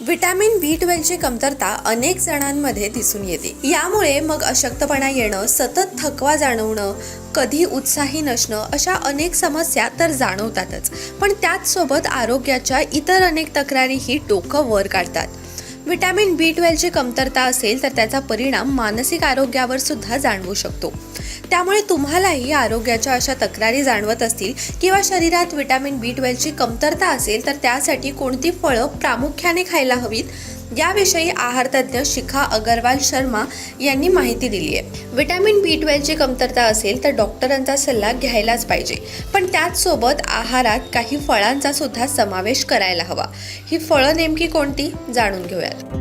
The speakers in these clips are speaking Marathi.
व्हिटॅमिन बी ट्वेल्वची कमतरता अनेक जणांमध्ये दिसून येते. यामुळे मग अशक्तपणा येणं सतत थकवा जाणवणं कधी उत्साही नसणं अशा अनेक समस्या तर जाणवतातच. पण त्याचसोबत आरोग्याच्या इतर अनेक तक्रारीही डोकं वर काढतात. व्हिटॅमिन बी ट्वेल्वची कमतरता असेल तर त्याचा परिणाम मानसिक आरोग्यावर सुद्धा जाणवू शकतो. त्यामुळे तुम्हालाही आरोग्याच्या अशा तक्रारी जाणवत असतील किंवा शरीरात विटॅमिन बी ट्वेल्वची कमतरता असेल तर त्यासाठी कोणती फळं प्रामुख्याने खायला हवीत? याविषयी आहारतज्ञ शिखा अगरवाल शर्मा यांनी माहिती दिली आहे. विटॅमिन बी ट्वेल्वची कमतरता असेल तर डॉक्टरांचा सल्ला घ्यायलाच पाहिजे. पण त्याचसोबत आहारात काही फळांचा सुद्धा समावेश करायला हवा. ही फळं नेमकी कोणती? जाणून घेऊयात.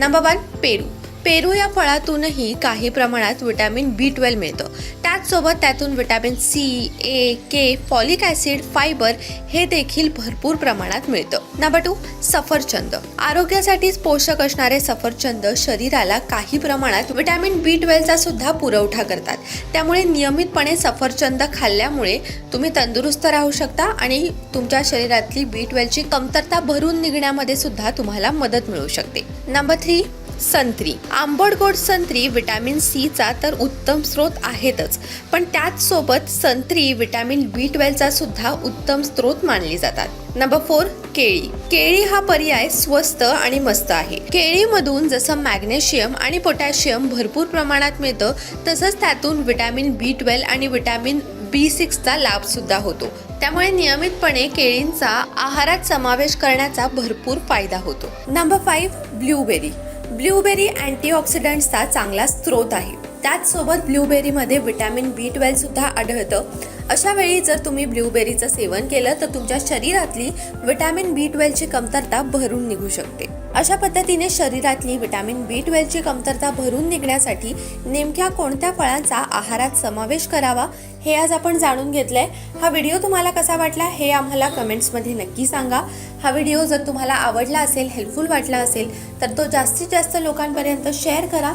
नंबर वन पेरू. पेरू या फळातूनही काही प्रमाणात विटॅमिन बी ट्वेल्व मिळतं. त्याचसोबत त्यातून vitamin C A K folic acid fibre हे देखील भरपूर प्रमाणात मिळतं. नंबर टू सफरचंद. आरोग्यासाठीच पोषक असणारे सफरचंद शरीराला काही प्रमाणात विटॅमिन बी ट्वेल्वचा सुद्धा पुरवठा करतात. त्यामुळे नियमितपणे सफरचंद खाल्ल्यामुळे तुम्ही तंदुरुस्त राहू शकता आणि तुमच्या शरीरातली बी ट्वेल्वची कमतरता भरून निघण्यामध्ये सुद्धा तुम्हाला मदत मिळू शकते. नंबर थ्री संत्री. आंबट गोड संत्री विटॅमिन सीचा तर उत्तम स्रोत आहेतच. पण त्याचसोबत संत्री विटॅमिन बी ट्वेल्वचा सुद्धा उत्तम स्रोत मानली जातात. नंबर फोर केळी. केळी हा पर्याय स्वस्त आणि मस्त आहे. केळीमधून जसं मॅग्नेशियम आणि पोटॅशियम भरपूर प्रमाणात मिळतं तसंच त्यातून विटॅमिन बी ट्वेल्व आणि विटॅमिन बी सिक्सचा लाभ सुद्धा होतो. त्यामुळे नियमितपणे केळींचा आहारात समावेश करण्याचा भरपूर फायदा होतो. नंबर फाईव्ह ब्ल्यूबेरी ब्ल्यूबेरी अँटीऑक्सिडंट्सचा चांगला स्रोत आहे. त्याचसोबत ब्ल्यूबेरीमध्ये विटॅमिन बी ट्वेल्वसुद्धा आढळतं. अशा वेळी जर तुम्ही ब्ल्यूबेरीचं सेवन केलं तर तुमच्या शरीरातली व्हिटॅमिन बी ट्वेल्वची कमतरता भरून निघू शकते. अशा पद्धतीने शरीरातली व्हिटॅमिन बी ट्वेल्वची कमतरता भरून निघण्यासाठी नेमक्या कोणत्या फळांचा आहारात समावेश करावा हे आज आपण जाणून घेतलंय. हा व्हिडिओ तुम्हाला कसा वाटला हे आम्हाला कमेंट्समध्ये नक्की सांगा. हा व्हिडिओ जर तुम्हाला आवडला असेल हेल्पफुल वाटला असेल तर तो जास्तीत जास्त लोकांपर्यंत शेअर करा.